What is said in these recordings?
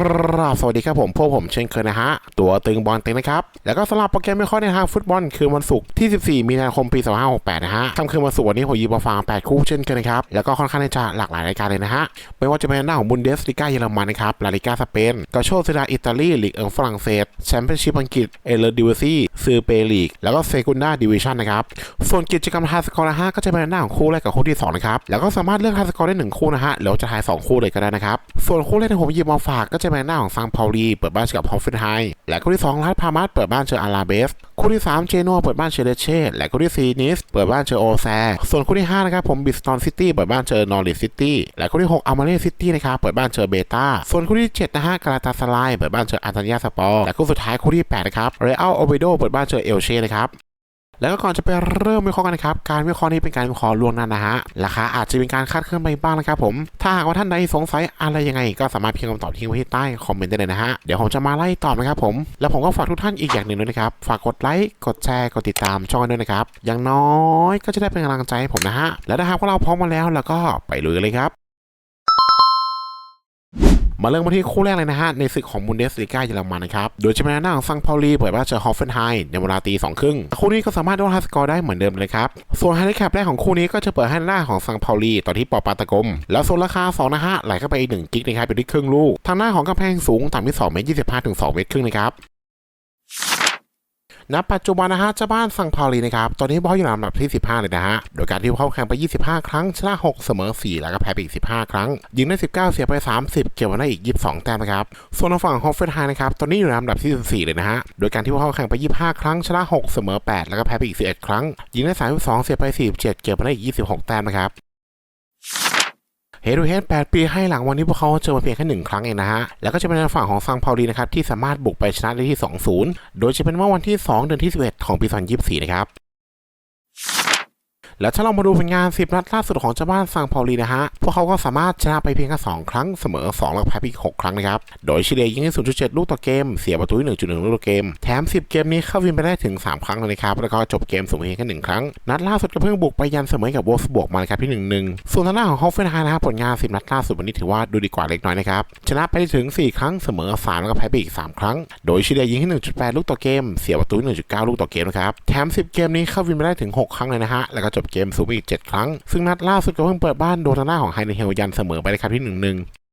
ครับสวัสดีครับผม พวกผมเช่นเคยนะฮะ ตัวตึงบอลเต็งนะครับ แล้วก็สำหรับโปรแกรมไม่ค่อยในทางฟุตบอล คือวันศุกร์ที่ 14 มีนาคมปี 2568 นะฮะค่ำคืนวันศุกร์วันนี้ผมยิบมาฟัง 8 คู่เช่นกันนะครับ แล้วก็ค่อนข้างจะหลากหลายรายการเลยนะฮะ ไม่ว่าจะเป็นหน้าของบุนเดสลิก้าเยอรมันนะครับ ลาลิก้าสเปนกาโชเซดาอิตาลีลีกเอิงฝรั่งเศสแชมเปี้ยนชิพอังกฤษเอเลอร์ดิวิซี่ซือเปลีกแล้วก็เซกุนด้าดิวิชั่นนะครับ ส่วนกิจกรรมทายสกอร์นะฮะก็จะเป็นหน้าของคู่แรกกับคู่ที่สองนะครับ แล้วก็สามารถเลือกทายสกอร์ได้หนึ่งคู่นะฮะแล้วจะทายสองคู่เลยก็ได้นะครับ ส่วนคู่แรกที่ผมหยิบมาฝากก็จะเป็นหน้าของซังพาวลีเปิดบ้านเจอกับฮอฟเฟนไฮและคู่ที่สองรัดพามาสเปิดบ้านเจออาราเบส คู่ที่สามเจนัวเปิดบ้านเจอเลเช่และคู่ที่สี่นิสเปิดบ้านเจอโอแซส่วนคู่ที่ห้านะครับผมบิสตอนซิตี้เปิดบ้านเจอนอริสซิตี้และคู่ที่หกอามาเล่ซิตี้นะครับเปิดบ้านเจอเบต้าส่วนคู่ที่เจ็ดนะฮะกาลาตาสไลเปิดบ้านเจออันตานยาสปอร์และคู่สุดท้ายคู่ที่แปดนะครับเรอัลโอเบโดเปิดบ้านเจอเอลเช่นะครับ แล้วก็ก่อนจะไปเริ่มวิเคราะห์กันนะครับ การวิเคราะห์นี้เป็นการวิเคราะห์ลวงหน้านะฮะ ราคาอาจจะมีการคาดเคลื่อนไปบ้างนะครับผม ถ้าหากว่าท่านใดสงสัยอะไรยังไง ก็สามารถพิมพ์คำตอบทิ้งไว้ที่ใต้คอมเมนต์ได้เลยนะฮะ เดี๋ยวผมจะมาไล่ตอบนะครับผม แล้วผมก็ฝากทุกท่านอีกอย่างหนึ่งด้วยนะครับ ฝากกดไลค์ กดแชร์ กดติดตามช่องด้วยนะครับ อย่างน้อยก็จะได้เป็นกำลังใจให้ผมนะฮะ แล้วถ้าหากว่าเราพร้อมมาแล้วแล้วก็ไปลุยกันเลยครับ มาเริ่มมาที่คู่แรกเลยนะฮะในศึกของบุนเดสลีกาเยอรมันนะครับ โดยชมเป็นหน้าของซังพาลีเปิดบ้านเจอฮอฟเฟนไฮน์ในเวลาตีสองครึ่งคู่นี้ก็สามารถโดนฮัสกอร์ได้เหมือนเดิมเลยครับ ส่วนไฮไลท์แคปแรกของคู่นี้ก็จะเปิดให้หน้าของซังพาลีต่อที่ปอปาตะกม แล้วโซนราคา2นะฮะไหลเข้าไปอีก1กิกนะครับเป็นที่ครึ่งลูก ทางหน้าของกำแพงสูงต่ำที่2เมตร25ถึง2เมตรครึ่งนะครับ ณปัจจุบันนะฮะเจ้าบ้านซังพาลีนะครับ ตอนนี้บอลอยู่ในลำดับที่ 15 เลยนะฮะ โดยการที่เข้าแข่งไป 25 ครั้ง ชนะ 6 เสมอ 4 แล้วก็แพ้ไปอีก 15 ครั้ง ยิงได้ 19 เสียไป 30 เก็บไว้ได้อีก 22 แต้มนะครับ ส่วนทางฝั่งฮอฟเฟนไฮนะครับ ตอนนี้อยู่ในลำดับที่ 14 เลยนะฮะ โดยการที่เข้าแข่งไป 25 ครั้ง ชนะ 6 เสมอ 8 แล้วก็แพ้ไปอีก 11 ครั้ง ยิงได้ 32 เสียไป 47 เก็บไว้ได้อีก 26 แต้มนะครับ เฮดูเฮด8ปีให้หลังวันนี้พวกเขาเจอมาเพียงแค่หนึ่งครั้งเองนะฮะ แล้วก็จะเป็นทางฝั่งของซังพาวลีนะครับที่สามารถบุกไปชนะได้ที่ 2-0 โดยจะเป็นเมื่อวันที่ 2 เดือนที่ 11 ของปี 2024 นะครับ แล้วถ้าเรามาดูผลงาน 10 นัดล่าสุดของเจ้าบ้านซังพาวลีนะฮะ พวกเขาก็สามารถชนะไปเพียงแค่2ครั้งเสมอ 2 แล้วแพ้ไปอีก 6 ครั้งนะครับ โดยชิเลยิงได้0.7 ลูกต่อเกม เสียประตูที่1.1 ลูกต่อเกม แถม 10 เกมนี้เข้าวินไปได้ถึง 3 ครั้งเลยครับ แล้วก็จบเกมเสมอเพียงแค่1ครั้ง นัดล่าสุดก็เพิ่งบุกไปยันเสมอกับวอลฟบวกมาครับที่1-1 ส่วนทางด้านของฮอฟเฟนไฮนะครับผลงาน 10 นัดล่าสุดวันนี้ถือว่าดูดีกว่าเล็กน้อยนะครับ ชนะไปถึง 4 ครั้งเสมอ 3 แล้วก็แพ้ไปอีก 3 ครั้ง โดยชิเลยิงที่1.8 ลูกต่อเกม เสียประตู1.9 ลูกต่อเกมนะครับ แถม 10 เกมนี้เข้าวินไปได้ถึง 6 ครั้งเลยนะฮะ แล้วก็จบเกมสูงอีก 7 ครั้ง ซึ่งนัดล่าสุดก็เพิ่งเปิดบ้านโดนทาน่าของไฮเนเฮลยันเสมอไปเลยครับที่1-1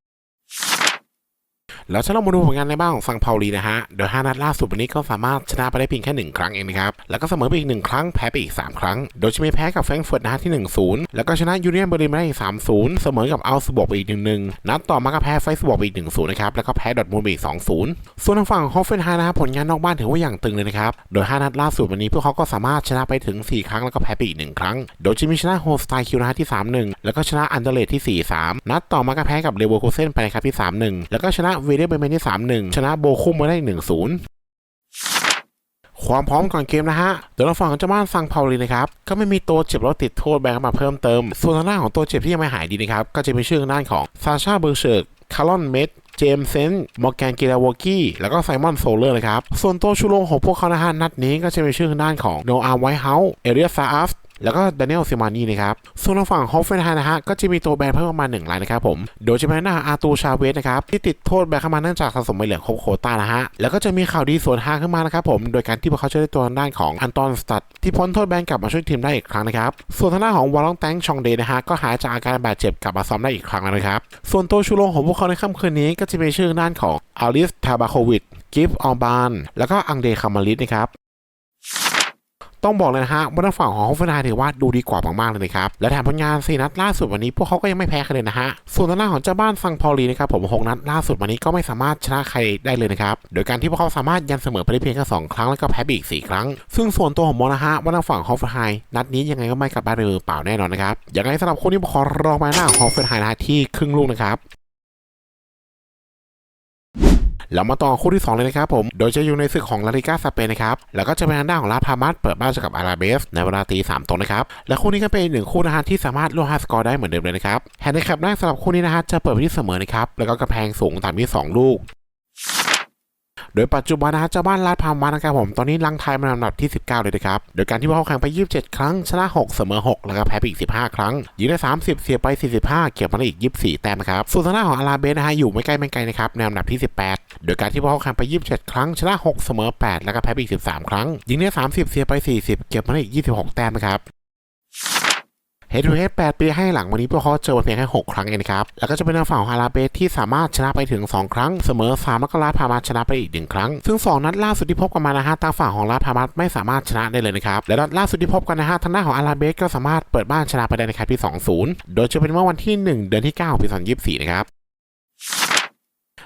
แล้วถ้าเรามาดูผลงานในบ้านของซังพาลีนะฮะโดย 5 นัดล่าสุดวันนี้ก็สามารถชนะไปได้เพียงแค่ 1 ครั้งเองนะครับ แล้วก็เสมอไปอีก 1 ครั้งแพ้ไปอีก 3 ครั้ง โดยจะมีแพ้กับแฟรงก์เฟิร์ตนะฮะที่ 1-0 แล้วก็ชนะยูเนียนเบอร์ลินได้อีก 3-0 เสมอกับอัลสบวกไปอีก 1-1 นัดต่อมาก็แพ้ไฟสบวกไปอีก 1-0 นะครับ แล้วก็แพ้ดอทมูลไปอีก 2-0 ส่วนทางฝั่งฮอฟเฟนไฮนะครับผลงานนอกบ้านถือว่าอย่างตึงเลยนะครับ โดย 5 นัดล่าสุดวันนี้พวกเขาก็สามารถชนะไปถึง 4 ครั้งแล้วก็แพ้ไปอีก 1 ครั้ง โดยจะมีชนะโฮสไตคิวนะฮะที่ 3-1 แล้วก็ชนะอันเดอร์เลทที่ 4-3 นัดต่อมาก็แพ้กับเลเวอร์คูเซนไปนะครับที่ 3-1 แล้วก็ชนะเวเดอร์เบเมนที่3-1ชนะโบคุมมาได้1-0ความพร้อมก่อนเกมนะฮะโดยทางฝั่งของเจ้าบ้านซังเพาลีนะครับ ก็ไม่มีตัวเจ็บแล้วติดโทษแบนเข้ามาเพิ่มเติม ส่วนทางด้านของตัวเจ็บที่ยังไม่หายดีนะครับ ก็จะเป็นชื่อทางด้านของซาชาเบอร์เชิร์กคาร์ลอนเมดเจมส์เซนมอร์แกนกิลาวอกี้ แล้วก็ไซมอนโซเลอร์นะครับ ส่วนตัวชูโรงของพวกเขานะฮะนัดนี้ก็จะเป็นชื่อทางด้านของโนอาไวท์เฮาส์เอเรียซาอัฟ แล้วก็ดานิเอลซิมานีนะครับส่วนทางฝั่งฮอฟเฟนไฮนะฮะก็จะมีตัวแบนเพิ่มประมาณหนึ่งรายนะครับผมโดยจะเป็นหน้าอาตูชาเวสนะครับที่ติดโทษแบนเข้ามาเนื่องจากสะสมใบเหลืองครบโคต้านะฮะแล้วก็จะมีข่าวดีสวนทางขึ้นมานะครับผมโดยการที่พวกเขาจะได้ตัวด้านของอันตอนสตัดที่พ้นโทษแบนกลับมาช่วยทีมได้อีกครั้งนะครับส่วนทางด้านของวอลลองแตงชองเดนะฮะก็หายจากอาการบาดเจ็บกลับมาซ้อมได้อีกครั้งแล้วนะครับส่วนตัวชูโรงของพวกเขาในค่ำคืนนี้ก็จะเป็นชื่อด้านของอาลิสทาบาโควิดกิฟออบานแล้วก็อังเดคามาลิสนะครับ ต้องบอกเลยนะฮะว่าทางฝั่งของฮอฟเฟนไฮถือว่าดูดีกว่ามากๆเลยนะครับ และแถมผลงานสี่นัดล่าสุดวันนี้พวกเขาก็ยังไม่แพ้ใครเลยนะฮะ ส่วนทางด้านของเจ้าบ้านซังพอลีนะครับผมหกนัดล่าสุดวันนี้ก็ไม่สามารถชนะใครได้เลยนะครับ โดยการที่พวกเขาสามารถยันเสมอไปได้เพียงแค่สองครั้งแล้วก็แพ้ไปอีกสี่ครั้ง ซึ่งส่วนตัวผมมองนะฮะว่าทางฝั่งฮอฟเฟนไฮนัดนี้ยังไงก็ไม่กลับบ้านเลยมือเปล่าแน่นอนนะครับอยังไงสำหรับคนที่ขอรองมาหน้าของฮอฟเฟนไฮนะฮะที่ครึ่งลูกนะครับ แล้วมาต่อคู่ที่2เลยนะครับผม โดยจะอยู่ในศึกของลาลิก้าสเปนนะครับ แล้วก็จะเป็นทางด้านของลาพามัสเปิดบ้านเจอกับอาราเบส ในเวลาตีสามตรงนะครับ และคู่นี้ก็เป็นหนึ่งคู่นะฮะที่สามารถลดไฮสกอร์ได้เหมือนเดิมเลยนะครับแฮนด์แคปแรกสำหรับคู่นี้นะฮะจะเปิดไปที่เสมอนะครับ แล้วก็กระแพงสูงตามที่2ลูก โดยปัจจุบันนะฮะเจ้าบ้านลาดพร้าวมานะครับผมตอนนี้ลังไทยมาลำดับที่ 19 เลยนะครับโดยการที่พวกเขาแข่งไป 27 ครั้ง ชนะ 6 เสมอ 6 แล้วก็แพ้ไปอีก 15 ครั้งยิงได้ 30 เสียไป 45 เก็บมาได้อีก 24 แต้มนะครับส่วนทางด้านของอาราเบสนะฮะอยู่ไม่ใกล้ไม่ไกลนะครับในลำดับที่ 18 โดยการที่พวกเขาแข่งไป 27 ครั้ง ชนะ 6 เสมอ 8 แล้วก็แพ้ไปอีก 13 ครั้งยิงได้ 30 เสียไป 40 เก็บมาได้อีก 26 แต้มนะครับ เฮดทูเฮด8ปีให้หลังวันนี้พวกเขาเจอมาเพียงแค่ 6 ครั้งเองครับ แล้วก็จะเป็นทางฝั่งฮาราเบสที่สามารถชนะไปถึง 2 ครั้ง เสมอ3แล้วก็ลาพามาชนะไปอีก 1 ครั้ง ซึ่ง 2 นัดล่าสุดที่พบกันมานะฮะทางฝั่งของลาพามาไม่สามารถชนะได้เลยนะครับ และนัดล่าสุดที่พบกันนะฮะทางด้านของอาราเบสก็สามารถเปิดบ้านชนะไปได้ในครับที่ 2-0 โดยจะเป็นเมื่อวันที่ 1 เดือนที่ 9 ปี 2024 นะครับ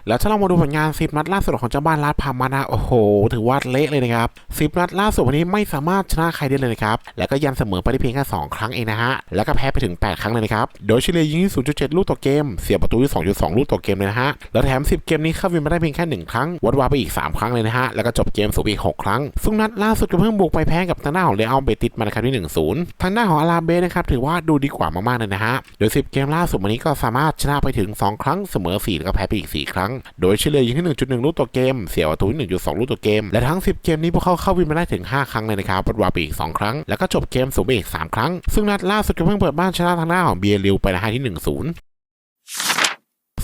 แล้วถ้าเรามาดูผลงาน 10 นัดล่าสุดของเจ้าบ้านลาดพามานะโอ้โห ถือว่าเละเลยนะครับ 10 นัดล่าสุดวันนี้ไม่สามารถชนะใครได้เลยนะครับ แล้วก็ยันเสมอไปได้เพียงแค่ 2 ครั้งเองนะฮะ แล้วก็แพ้ไปถึง 8 ครั้งเลยนะครับ โดยเฉลี่ยยิงที่0.7 ลูกต่อเกม เสียประตูที่2.2 ลูกต่อเกมเลยนะฮะ แล้วแถม 10 เกมนี้เข้าวินมาได้เพียงแค่ 1 ครั้ง วัดวาไปอีก 3 ครั้งเลยนะฮะ แล้วก็จบเกมสูงอีก 6 ครั้ง ซึ่งนัดล่าสุดก็เพิ่งบุกไปแพ้กับทางด้านของเรอัลเบติสมาในครับที่1-0 ทางด้านของอาราเบสนะครับถือว่าดูดีกว่ามากๆเลยนะฮะ โดย 10 เกมล่าสุดวันนี้ก็สามารถชนะไปถึง 2 ครั้งเสมอ4แล้วก็แพ้ไปอีก 4 ครั้งโดยเฉลี่ยยิงที่1.1 ลูกต่อเกม เสียประตูที่1.2 ลูกต่อเกม และทั้ง 10 เกมนี้พวกเขาเข้าวินมาได้ถึง 5 ครั้งเลยนะครับปัดวาไปอีก 2 ครั้ง แล้วก็จบเกมสูงไปอีก 3 ครั้ง ซึ่งนัดล่าสุดก็เพิ่งเปิดบ้านชนะทางด้านของเบียร์ลิวไปในะฮะที่ 1-0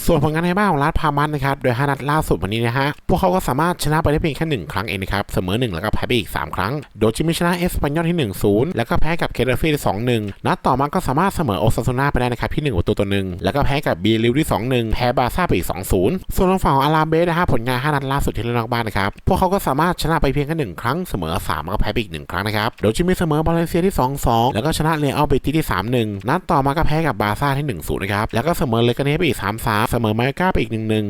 ส่วนผลงานในบ้านของลาดพามันนะครับ โดย5นัดล่าสุดวันนี้นะฮะ พวกเขาก็สามารถชนะไปได้เพียงแค่ 1 ครั้งเองนะครับ เสมอ 1 แล้วก็แพ้ไปอีก 3 ครั้ง โดยจะมีชนะเอสปันยอลที่ 1-0 แล้วก็แพ้กับเคเดฟี่ที่2-1 นัดต่อมาก็สามารถเสมอโอซาซูน่าไปได้นะครับที่1ประตูต่อหนึ่งแล้วก็แพ้กับบีลิวที่ 2-1 แพ้บาซ่าไปอีก 2-0 ส่วนทางฝั่งของอาราเบสนะฮะผลงาน5นัดล่าสุดที่เล่นนอกบ้านนะครับ พวกเขาก็สามารถชนะไปเพียงแค่1ครั้งเสมอ 3 แล้วก็แพ้ไปอีก 1 ครั้งนะครับ โดยจะมีเสมอบาเลนเซียที่ 2-2 แล้วก็ชนะเรอัลเบติสที่ 3-1 นัดต่อมาก็แพ้กับบาซ่าที่ 1-0 นะครับ แล้วก็เสมอเลกาเนสไปอีก 3-3เสมอไมอาก้าไปอีกหนึ่ง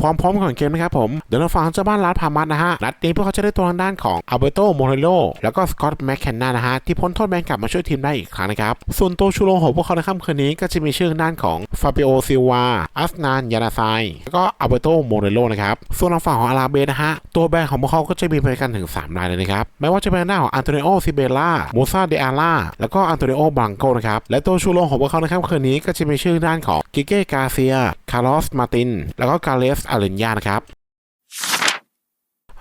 ความพร้อมของเกมนะครับผม เดี๋ยวเราฟังเจ้าบ้านลาดพามัสนะฮะ นัดนี้พวกเขาจะได้ตัวทางด้านของอัลเบโตโมเรโลแล้วก็สกอตต์แมคเคนนานะฮะ ที่พ้นโทษแบนกลับมาช่วยทีมได้อีกครั้งนะครับ ส่วนตัวชูโรงของพวกเขาในค่ำคืนนี้ก็จะมีชื่อทางด้านของฟาเบโอซิลวาอัสนานยานาไซแล้วก็อัลเบโตโมเรโลนะครับ ส่วนทางฝั่งของอาราเบนะฮะตัวแบนของพวกเขาก็จะมีไปกันถึง3รายเลยนะครับไม่ว่าจะเป็นทางด้าของอันโตนิโอซิเบล่าโมซาเดอาร่าแล้วก็อันโตนิโอบลังโกนะครับและตัวชูโรงของพวกเขาในค่ำคืนนี้ก็จะมีชื่อด้านของกิเก้กาเซียคาร์ลอสมาตินแล้วก็กาเลสอาเรนยานะครับ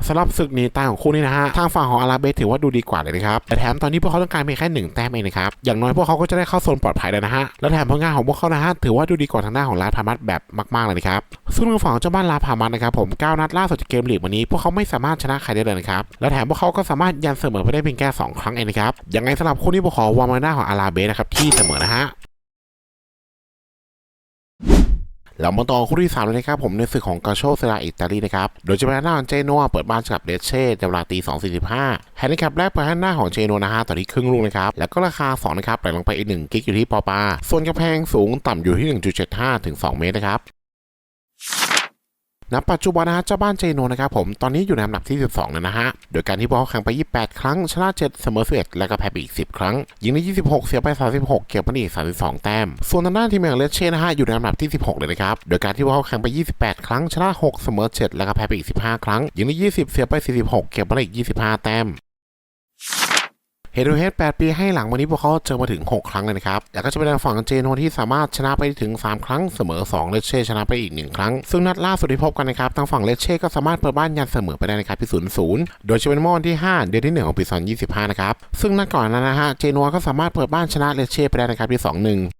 สำหรับศึกนี้ตาของคู่นี้นะฮะ ทางฝั่งของอาราเบสถือว่าดูดีกว่าเลยนะครับ แต่แถมตอนนี้พวกเขาต้องการเพียงแค่หนึ่งแต้มเองนะครับ อย่างน้อยพวกเขาก็จะได้เข้าโซนปลอดภัยแล้วนะฮะ และแถมผลงานของพวกเขานะฮะถือว่าดูดีกว่าทางด้านของลาพามัสแบบมาก ๆ เลยนะครับ ซึ่งทางฝั่งเจ้าบ้านลาพามัสนะครับผม9นัดล่าสุดจากเกมลีกวันนี้ พวกเขาไม่สามารถชนะใครได้เลยนะครับ และแถมพวกเขาก็สามารถยันเสมอไปได้เพียงแค่สองครั้งเองนะครับ ยังไงสำหรับคู่นี้พวกเขาวางมาหน้าของอาราเบสนะครับที่เสมอนะฮะ เรามาต่อคู่ที่3เลยนะครับผมในศึกของกาโชเซราอิตาลีนะครับ โดยจะเป็นหน้าของเจโนัวเปิดบ้านกับเดเช่เวลาตี2.45แฮนดิแคปแรกไปหน้าของเจโนนะฮะตอนนี้ครึ่งลูกนะครับ แล้วก็ราคา 2 นะครับไหลลงไปอีก 1 กิกอยู่ที่ปอปา ส่วนกำแพงสูงต่ำอยู่ที่ 1.75 ถึง 2 เมตรนะครับ ณปัจจุบันนะฮะเจ้าบ้านเจโนนะครับผมตอนนี้อยู่ในอันดับที่ 12แล้วนะฮะ โดยการที่พวกเขาแข่งไป 28 ครั้ง ชนะ 7 เสมอ11แล้วก็แพ้ไปอีก 10 ครั้ง ยิงได้ 26 เสียไป 36 เก็บไปอีก 32 แต้ม ส่วนทางด้านทีมอย่างเลสเช่นะฮะอยู่ในอันดับที่ 16 เลยนะครับ โดยการที่พวกเขาแข่งไป 28 ครั้ง ชนะ 6 เสมอ7แล้วก็แพ้ไปอีก 15 ครั้ง ยิงได้ 20 เสียไป 46 เก็บไปอีก 25 แต้ม เฮดูเฮด8ปีให้หลังวันนี้พวกเขาเจอมาถึง 6 ครั้งเลยนะครับ แล้วก็จะเป็นทางฝั่งเจโนที่สามารถชนะไปถึง 3 ครั้งเสมอ 2 เลเช่ชนะไปอีก 1 ครั้ง ซึ่งนัดล่าสุดที่พบกันนะครับ ทางฝั่งเลเช่ก็สามารถเปิดบ้านยันเสมอไปได้นะครับที่ศูนย์ศูนย์โดยจะเป็นมอนที่ 5 เดือนที่ 1 ของปี 2025 นะครับ ซึ่งนัดก่อนนั้นนะฮะ เจโนก็สามารถเปิดบ้านชนะเลเช่ไปได้นะครับที่ 2 1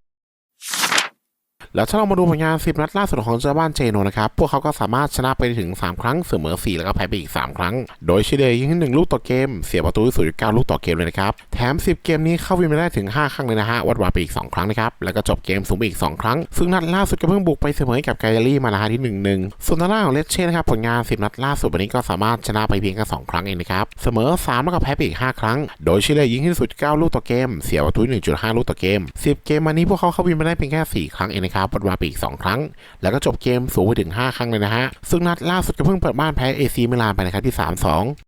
แล้วถ้าเรามาดูผลงาน 10 นัดล่าสุดของเจ้าบ้านเจโนนะครับ พวกเขาก็สามารถชนะไปถึง 3 ครั้งเสมอ 4 แล้วก็แพ้ไปอีก 3 ครั้ง โดยเฉลี่ยยิงที่1ลูกต่อเกม เสียประตูที่0.9ลูกต่อเกมเลยนะครับ แถม 10 เกมนี้เข้าวินมาได้ถึง 5 ครั้งเลยนะฮะ วัดวาไปอีก 2 ครั้งนะครับ แล้วก็จบเกมสูงไปอีก 2 ครั้ง ซึ่งนัดล่าสุดก็เพิ่งบุกไปเสมอกับไกอารี่มานะฮะที่1-1ส่วนทางด้าของเลสเช่นะครับผลงาน 10 นัดล่าสุดวันนี้ก็สามารถชนะไปเพียงแค่2ครั้งเองนะครับ เสมอ3แล้วก็แพ้ไปอีก 5 ครั้ง โดยเลยิงที่0.9ลูกต่อเกม เสียประตู1.5 ลูกต่อเกม 10 เกมมานี้พวกเขาเข้าวินมาได้เพียงแค่ 4 ครั้งเองนะครับาปดวาไปอีก 2 ครั้ง แล้วก็จบเกมสูงไปถึง 5 ครั้งเลยนะฮะ ซึ่งนัดล่าสุดก็เพิ่งเปิดบ้านแพ้เอซีมิลานไปนะครับที่ 3-2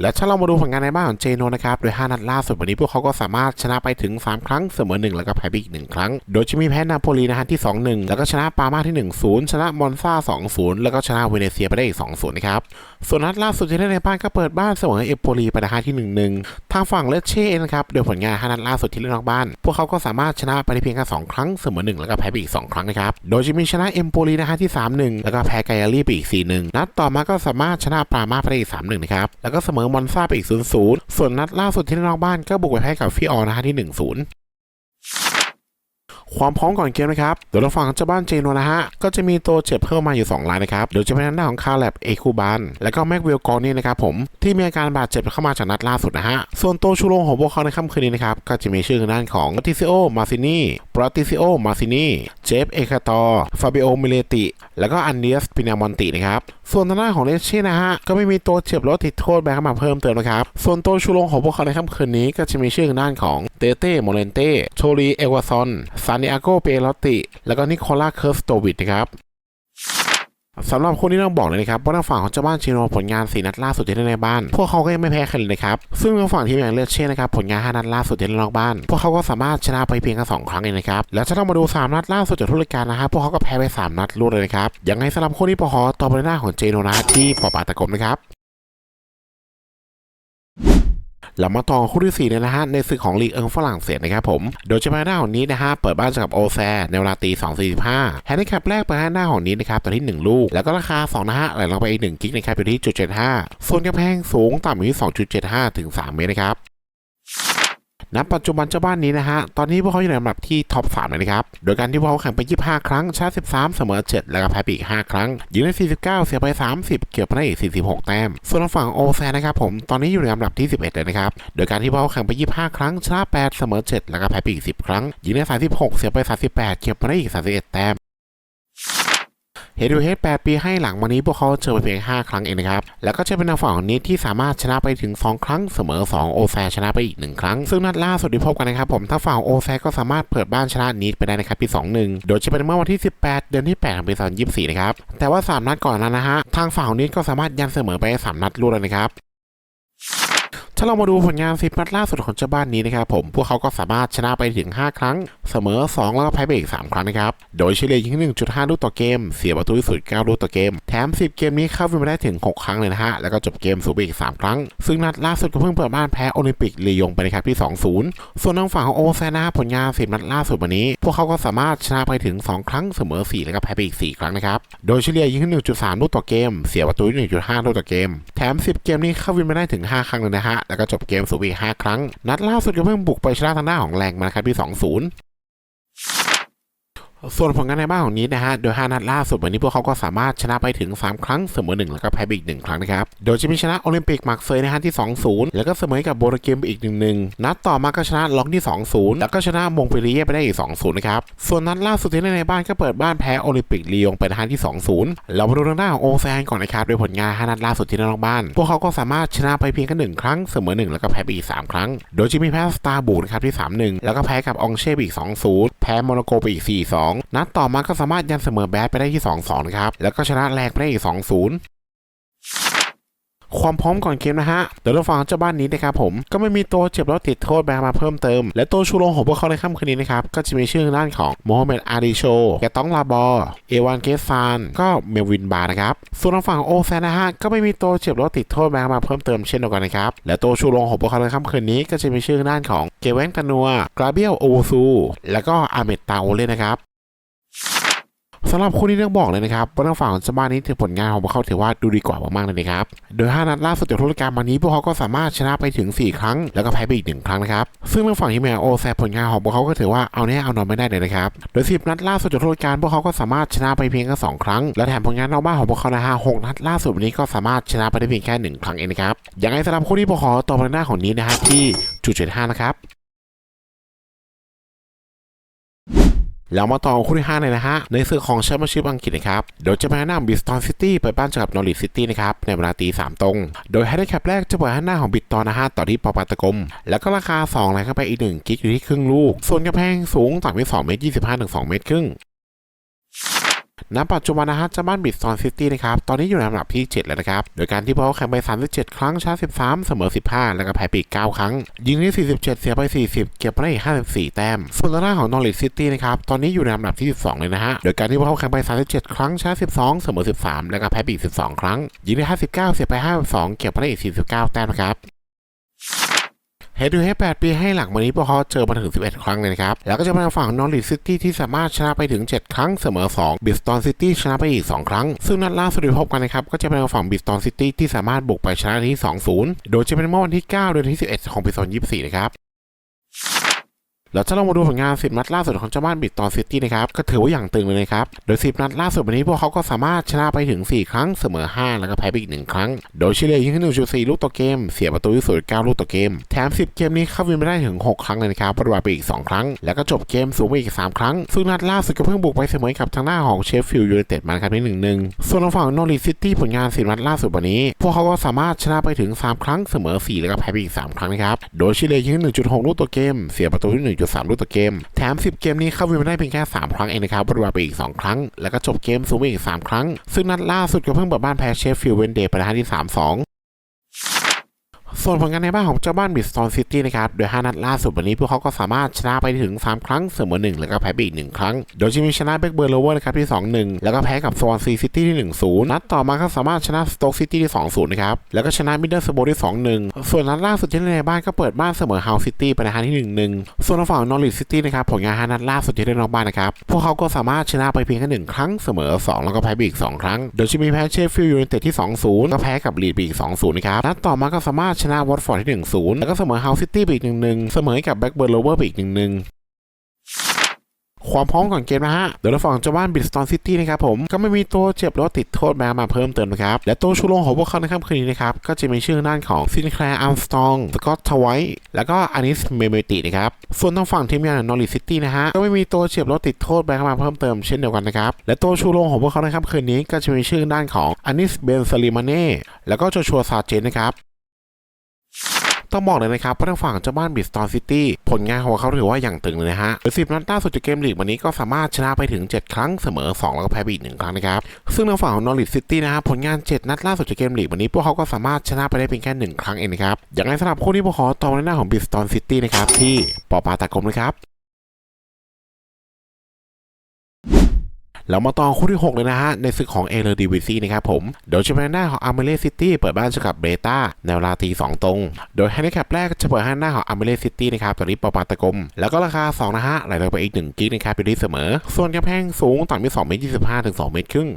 และถ้าเรามาดูผลงานในบ้านของเจโนนะครับ โดย 5 นัดล่าสุดวันนี้พวกเขาก็สามารถชนะไปถึง 3 ครั้งเสมอ 1 แล้วก็แพ้ไปอีก 1 ครั้ง โดยจะมีแพ้นาโปลีนะฮะที่ 2-1 แล้วก็ชนะปามาที่ 1-0 ชนะมอนซา2-0 แล้วก็ชนะเวเนเซียไปได้อีก 2-0 นะครับ ส่วนนัดล่าสุดที่ได้ในบ้านก็เปิดบ้านเสมอเอโปลีไปนะฮะที่ 1-1 ทางฝั่งเลเช่นะครับโดยผลงาน 5 นัดล่าสุดที่เล่นนอกบ้าน พวกเขาก็สามารถชนะไปได้เพียงแค่2ครั้งเสมอ 1 แล้วก็แพ้ไปอีก 2 ครั้งนะครับ โดยจะมีชนะเอมโปลีนะฮะที่ 3-1 แล้วก็แพ้ไกอารีไปอีก 4-1 นัดต่อมาก็สามารถชนะปามาไปได้อีก 3-1 นะครับ แล้วก็เสมอมอนซาไปอีก 0-0 ส่วนนัดล่าสุดที่นอกบ้านก็บุกไปแพ้กับฟิออนะฮะที่ 1-0 ความพร้อมก่อนเกมนะครับโดยทางฝั่งของเจ้าบ้านเจโนนะฮะก็จะมีตัวเจ็บเพิ่มมาอยู่2รายนะครับโดยจะเป็นทางด้านของคาร์แลบเอคูบานและก็แม็กเวลกอร์นี่นะครับผมที่มีอาการบาดเจ็บเข้ามาจากนัดล่าสุดนะฮะส่วนตัวชูโรงของพวกเขาในค่ำคืนนี้นะครับก็จะมีชื่อทางด้านของติซิโอมาซินีปรติซิโอมาซินีเจฟเอคาตอฟาบิโอมิเลติ แล้วก็อันเดียสปินามอนตินะครับส่วนทางด้านของเลเช่นะฮะก็ไม่มีตัวเจ็บรถติดโทษแบงค์มาเพิ่มเติมนะครับส่วนตัวชูโรงของพวกเขาในค่ำคืนนี้ก็จะมีชื่อทางด้านของเตเต้โมเลนเต้โชลีเอวาซอนซานอาโกเปโรติ แล้วก็นิโคล่าเคิร์ฟโตวิดนะครับสำหรับคนที่ต้องบอกเลยนะครับว่าทางฝั่งของเจ้าบ้านชิโนผลงาน 4 นัดล่าสุดที่เล่นในบ้าน พวกเขาก็ยังไม่แพ้ใครเลยนะครับ ซึ่งทางฝั่งทีมอย่างเลือดเช่นะครับผลงาน 5 นัดล่าสุดที่เล่นนอกบ้าน พวกเขาก็สามารถชนะไปเพียงแค่2ครั้งเองนะครับ แล้วถ้าเรามาดู 3 นัดล่าสุดจากทุกรายการนะฮะพวกเขาก็แพ้ไป 3 นัดรวดเลยนะครับยังไงสำหรับคนที่พอต่อบริหน้าของเจโนนะที่ปอปาตะกรมนะครับ เรามาต่อคู่ที่4เนี่ยนะฮะในศึกของลีกเอิงฝรั่งเศสนะครับผม โดยเฉพาะหน้าของนี้นะฮะเปิดบ้านเจอกับโอแซในเวลาตี2.45แฮนดิแคปแรกเปิดให้หน้าของนี้นะครับตัวที่ 1 ลูก แล้วก็ราคา2นะฮะไหลลงไปอีก1กิกนะครับอยู่ที่จุด75ส่วนกระแพงสูงต่ำอยู่ที่2.75 ถึง 3 เมตรนะครับ ณปัจจุบันเจ้าบ้านนี้นะฮะ ตอนนี้พวกเขาอยู่ในลำดับที่ท็อป3เลยนะครับ โดยการที่พวกเขาแข่งไป 25 ครั้ง ชนะ 13 เสมอ 7 แล้วก็แพ้ไปอีก 5 ครั้ง ยิงได้ 49 เสียไป 30 เก็บมาได้อีก 46 แต้ม ส่วนทางฝั่งโอแซนนะครับผม ตอนนี้อยู่ในลำดับที่ 11 เลยนะครับ โดยการที่พวกเขาแข่งไป 25 ครั้ง ชนะ 8 เสมอ 7 แล้วก็แพ้ไปอีก 10 ครั้ง ยิงได้ 36 เสียไป 38 เก็บมาได้อีก 31 แต้ม เฮดูเฮด8ปีให้หลังวันนี้พวกเขาเจอไปเพียง 5 ครั้งเองนะครับ แล้วก็จะเป็นทางฝั่งของนิดที่สามารถชนะไปถึง 2 ครั้งเสมอ 2 โอแซชนะไปอีก 1 ครั้ง ซึ่งนัดล่าสุดที่พบกันนะครับผมทางฝั่งโอแซก็สามารถเปิดบ้านชนะนิดไปได้นะครับปี2-1 โดยจะเป็นเมื่อวันที่ 18 เดือนที่8ของปี2024 นะครับ แต่ว่า 3 นัดก่อนนั้นนะฮะทางฝั่งนิดก็สามารถยันเสมอไปได้3นัดรวดเลยนะครับาเรามาดูผลงานสิบนัดล่าสุดของเจ้าบ้านนี้นะครับผม พวกเขาก็สามารถชนะไปถึง 5 ครั้ง เสมอ 2 แล้วก็แพ้ไปอีก 3 ครั้งนะครับ โดยเฉลี่ยยิง 1.5 ลูกต่อเกม เสียประตูที่สุด 9 ลูกต่อเกม แถม 10 เกมนี้เข้าวินมาได้ถึง 6 ครั้งเลยนะฮะ แล้วก็จบเกมสูงไปอีก 3 ครั้ง ซึ่งนัดล่าสุดก็เพิ่งเปิดบ้านแพ้โอลิมปิกลียงไปนะครับที่ 2-0 ส่วนทางฝั่งของโอแซนนะผลงาน10นัดล่าสุดวันนี้ พวกเขาก็สามารถชนะไปถึง 2 ครั้ง เสมอ 4 แล้วก็แพ้ไปอีก 4 ครั้งนะครับ โดยเฉลี่ยยิง 1.3 ลูกต่อเกม เสียประตู 1.5 ลูกต่อเกม แถม 10 เกมนี้เข้าวินมาได้ถึง 5 ครั้งเลยนะฮะแล้วก็จบเกมสูบีห้าครั้ง นัดล่าสุดก็เพิ่งบุกไปชนะทางหน้าของแรงมานะครับที่ 2-0 ส่วนผลงานในบ้านของนี้นะฮะ โดย 5 นัดล่าสุดวันนี้พวกเขาก็สามารถชนะไปถึง 3 ครั้งเสมอ 1 แล้วก็แพ้ไปอีก 1 ครั้งนะครับ โดยจะมีชนะโอลิมปิกมาร์กเซยนะฮะที่ 2-0 แล้วก็เสมอกับโบรเกมไปอีก 1-1 นัดต่อมาก็ชนะล็อกที่ 2-0 แล้วก็ชนะมงเปรีเย่ไปได้อีก 2-0 นะครับ ส่วนนัดล่าสุดที่เล่นในบ้านก็เปิดบ้านแพ้โอลิมปิกลียงไปนะฮะที่ 2-0 เรามาดูทางด้านของโอแซนก่อนนะครับโดยผลงาน 5 นัดล่าสุดที่เล่นนอกบ้าน พวกเขาก็สามารถชนะไปเพียงแค่1ครั้งเสมอ 1 แล้วก็แพ้ไปอีก 3 ครั้ง โดยจะมีแพ้สตาร์บูนะครับที่ 3-1 แล้วก็แพ้กับองเช่ไปอีก 2-0 แพ้โมนาโกไปอีก 4-2นัดต่อมาก็สามารถยันเสมอแบดไปได้ที่ 2-2 นะครับ แล้วก็ชนะแรกไปได้อีก 2-0ความพร้อมก่อนเกมนะฮะเดี๋ยวเราฟังเจ้าบ้านนี้นะครับผม ก็ไม่มีตัวเจ็บแล้วติดโทษแบมาเพิ่มเติม และตัวชูโรงของพวกเขาในค่ำคืนนี้นะครับ ก็จะมีชื่อด้านของโมฮัมเหม็ดอาดิโชแกต้องลาบอ เอวานเกสซาน ก็เมลวินบาร์นะครับ ส่วนทางฝั่งโอแซนนะฮะ ก็ไม่มีตัวเจ็บแล้วติดโทษแบมาเพิ่มเติมเช่นเดียวกันนะครับ และตัวชูโรงของพวกเขาในค่ำคืนนี้ ก็จะมีชื่อด้านของเกเวนตานัว กราเบียลโอซู แล้วก็อาเมตตาโอเล่นะครับ สำหรับคู่นี้ต้องบอกเลยนะครับว่าทางฝั่งของเจ้าบ้านนี้ถือผลงานของพวกเขาถือว่าดูดีกว่ามากๆเลยนะครับ โดย 5 นัดล่าสุดจากทุกรการมานี้พวกเขาก็สามารถชนะไปถึง 4 ครั้ง แล้วก็แพ้ไปอีก 1 ครั้งนะครับ ซึ่งทางฝั่งที่แมวโอแซผลงานของพวกเขาก็ถือว่าเอาแน่เอานอนไม่ได้เลยนะครับ โดย 10 นัดล่าสุดจากทุกรการพวกเขาก็สามารถชนะไปเพียงแค่2ครั้ง และแถมผลงานนอกบ้านของพวกเขานะฮะ6นัดล่าสุดนนี้ก็สามารถชนะไปได้เพียงแค่ 1 ครั้งเองนะครับอย่างไรสำหรับคู่นี้พวกเขาต่อไปหน้าของนี้นะฮะที่จุดเจ็ดห้านะครับ แล้วมาต่อคู่ที่5เลยนะฮะ ในศึกของแชมเปี้ยนชิพอังกฤษนะครับ โดยจะมาหน้าบิสตอนซิตี้ไปบ้านเจอกับนอริซิตี้นะครับ ในเวลาตีสามตรง โดยให้ได้แคปแรกจะเปิดให้หน้าของบิสตอนนะฮะต่อที่ปอปาตะกม แล้วก็ราคา2ไหลเข้าไปอีก1กิกอยู่ที่ครึ่งลูก ส่วนกระแพงสูงต่ำที่2เมตร25ถึง2เมตรครึ่ง ณปัจจุบันนะฮะเจ้าบ้านบิดซอนซิตี้นะครับ ตอนนี้อยู่ในลำดับที่ 7 แล้วนะครับ โดยการที่พวกเขาแข่งไป 37 ครั้งชนะ13 เสมอ 15 แล้วก็แพ้ไปอีก 9 ครั้ง ยิงได้ 47 เสียไป 40 เก็บมาได้54 แต้ม ส่วนทางด้านของนอริทซิตี้นะครับ ตอนนี้อยู่ในลำดับที่ 12 เลยนะฮะ โดยการที่พวกเขาแข่งไป 37 ครั้งชนะ12 เสมอ 13 แล้วก็แพ้ไปอีก 12 ครั้ง ยิงได้ 59 เสียไป 52 เก็บมาได้อีก49 แต้มนะครับ เฮดดูเฮด8ปีให้หลังวันนี้พวกเขาเจอมาถึง 11 ครั้งเลยนะครับ แล้วก็จะเป็นฝั่งนอริทซิตี้ที่สามารถชนะไปถึง 7 ครั้งเสมอ 2 บิสตอนซิตี้ชนะไปอีก 2 ครั้ง ซึ่งนัดล่าสุดที่พบกันนะครับก็จะเป็นฝั่งบิสตอนซิตี้ที่สามารถบุกไปชนะที่ 2-0 โดยจะเป็นเมื่อวันที่ 9 เดือนที่ 11 ของปี 2024 นะครับ เราจะลองมาดูผลงาน 10 นัดล่าสุดของเจ้าบ้านบิดตอนซิตี้นะครับก็ถือว่าอย่างตึงเลยนะครับ โดย 10 นัดล่าสุดวันนี้พวกเขาก็สามารถชนะไปถึง 4 ครั้งเสมอ 5 แล้วก็แพ้ไปอีก 1 ครั้ง โดยเฉลี่ยยิงขึ้น1.4ลูกต่อเกม เสียประตูที่สุด9ลูกต่อเกม แถม 10 เกมนี้เข้าวินไม่ได้ถึง 6 ครั้งเลยนะครับปฏิบัติไปอีก 2 ครั้ง แล้วก็จบเกมสูงไปอีก 3 ครั้ง ซึ่งนัดล่าสุดก็เพิ่งบุกไปเสมอกับทางหน้าของเชฟฟิลด์ยูไนเต็ดมาครับที่1-1ส่วนทางฝั่งนอริทซิตี้ผลงาน 10 นัดล่าสุดวันนี้ พวกเขาก็สามารถชนะไปถึง 3 ครั้งเสมอ 4 แล้วก็แพ้ไปอีก 3 ครั้งนะครับโดยเฉลี่ยยิง1.6ลูกต่อเกมเสียประตูที่1.3 ลูกต่อเกม แถม 10 เกมนี้เข้าวินไม่ได้เพียงแค่ 3 ครั้งเองนะครับบริวารไปอีก 2 ครั้ง แล้วก็จบเกมซูมไปอีก 3 ครั้ง ซึ่งนัดล่าสุดก็เพิ่งเปิดบ้านแพ้เชฟฟิลด์เวนเดย์ไปในนัดที่ 3-2 ส่วนผลงานในบ้านของเจ้าบ้านบิสตอนซิตี้นะครับ โดย 5 นัดล่าสุดวันนี้พวกเขาก็สามารถชนะไปถึง 3 ครั้ง เสมอ 1 แล้วก็แพ้ไปอีก 1 ครั้ง โดยจะมีชนะเบกเบอร์โลเวอร์นะครับที่ 2-1 แล้วก็แพ้กับสวอนซีซิตี้ที่ 1-0 นัดต่อมาก็สามารถชนะสโต๊กซิตี้ที่ 2-0 นะครับ แล้วก็ชนะมิดเดิลสโบที่ 2-1 ส่วนนัดล่าสุดที่เล่นในบ้านก็เปิดบ้านเสมอเฮาซิตี้ไปในนัดที่ 1-1 ส่วนทางฝั่งนอริทซิตี้นะครับผลงาน5นัดล่าสุดที่เล่นนอกบ้านนะครับ พวกเขาก็สามารถชนะไปเพียงแค่หนึ่งครั้งเสมอ 2 แล้วก็แพ้ไปอีก 2 ครั้ง โดยจะมีแพ้เชฟฟิลด์ยูไนเต็ดที่ 2-0 ก็แพ้กับลีดไปอีก 2-0 นะครับ นัดต่อมาก็สามารถชนะวอตฟอร์ดที่ 1-0 แล้วก็เสมอเฮาซิตี้ไปอีก1-1 เสมอกับแบ็กเบิร์นโรเวอร์ไปอีก1-1ความพร้อมก่อนเกมนะฮะโดยทางฝั่งเจ้าบ้านบิสตอนซิตี้นะครับผม ก็ไม่มีตัวเจ็บรือว่าติดโทษแบมาเพิ่มเติมนะครับ และตัวชูโรงของพวกเขาในค่ำคืนนี้นะครับ ก็จะมีชื่อด้านของซินแคลร์อัมสตอง สกอตทไวท์แล้วก็อานิสเมเมตินะครับ ส่วนทางฝั่งทีมงานนอริซิตี้นะฮะ ก็ไม่มีตัวเจ็บรือว่าติดโทษแบมาเพิ่มเติมเช่นเดียวกันนะครับ และตัวชูโรงของพวกเขาในค่ำคืนนี้ก็จะมีชื่อด้านของอานิสเบนซาลิมาเน่ แล้วก็โจชัวซาเจนนะครับ ต้องบอกเลยนะครับว่าทางฝั่งเจ้าบ้านบิสตอร์ซิตี้ผลงานของเขาถือว่าอย่างตึงเลยนะฮะโดยสิบนัดล่าสุดจากเกมลีกวันนี้ก็สามารถชนะไปถึง 7 ครั้งเสมอ 2 แล้วก็แพ้ไปอีกหนึ่งครั้งนะครับ ซึ่งทางฝั่งของนอริทซิตี้นะฮะผลงาน 7 นัดล่าสุดจากเกมลีกวันนี้พวกเขาก็สามารถชนะไปได้เพียงแค่ 1 ครั้งเองนะครับอย่างไรสำหรับคู่นี้พวกเขาต่อในหน้าของบิสตอร์ซิตี้นะครับที่ปอปาตากรมนะครับ เรามาต่อคู่ที่ 6 เลยนะฮะ ในศึกของเอเลอร์ดีวิซีนะครับผม โดยจะเป็นหน้าของอาร์เมเลซิตี้เปิดบ้านเจอกับเบต้าในเวลาตี 2 ตรง โดยแฮนดิแคปแรกจะเปิดให้หน้าของอาร์เมเลซิตี้นะครับตอนนี้ปะปาตะกลม แล้วก็ราคา 2 นะฮะไหลลงไปอีก 1 กิกนะครับอยู่ที่เสมอ ส่วนกำแพงสูงต่ำที่2เมตร25ถึง2เมตรครึ่ง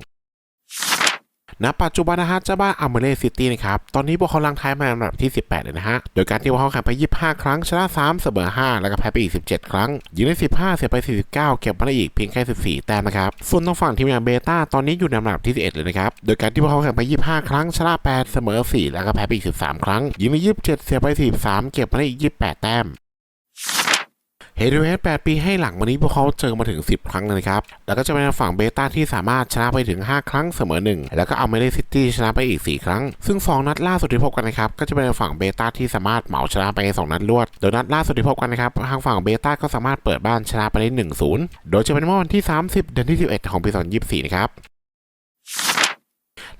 ณปัจจุบันนะฮะเจ้าบ้านอัมเบเลซิตี้นะครับ ตอนนี้พวกเขาลังท้ายมาอันดับที่ 18 เลยนะฮะ โดยการที่พวกเขาแข่งไป 25 ครั้ง ชนะ 3 เสมอ 5 แล้วก็แพ้ไปอีก 17 ครั้ง ยิงได้ 15 เสียไป 49 เก็บมาได้อีกเพียงแค่ 14 แต้มนะครับ ส่วนทางฝั่งทีมงานเบต้าตอนนี้อยู่ในอันดับที่ 11 เลยนะครับ โดยการที่พวกเขาแข่งไป 25 ครั้ง ชนะ 8 เสมอ 4 แล้วก็แพ้ไปอีก 13 ครั้ง ยิงได้ 27 เสียไป 43 เก็บมาได้อีก 28 แต้ม เฮด o ูเฮด8ปีให้หลังวันนี้พวกเขาเจอมาถึง 10 ครั้งเลยนะครับ แล้วก็จะเป็นฝั่งเบต้าที่สามารถชนะไปถึง 5 ครั้งเสมอ 1 แล้วก็เอาเมเลซิตี้ชนะไปอีก 4 ครั้ง ซึ่ง 2 นัดล่าสุดที่พบกันนะครับ ก็จะเป็นฝั่งเบต้าที่สามารถเหมาชนะไป 2 นัดรวด โดยนัดล่าสุดที่พบกันนะครับ ทางฝั่งเบต้าก็สามารถเปิดบ้านชนะไปได้1-0 โดยจะเป็นเมื่อวันที่ 30 เดือนที่ 11 ของปี 2024 นะครับ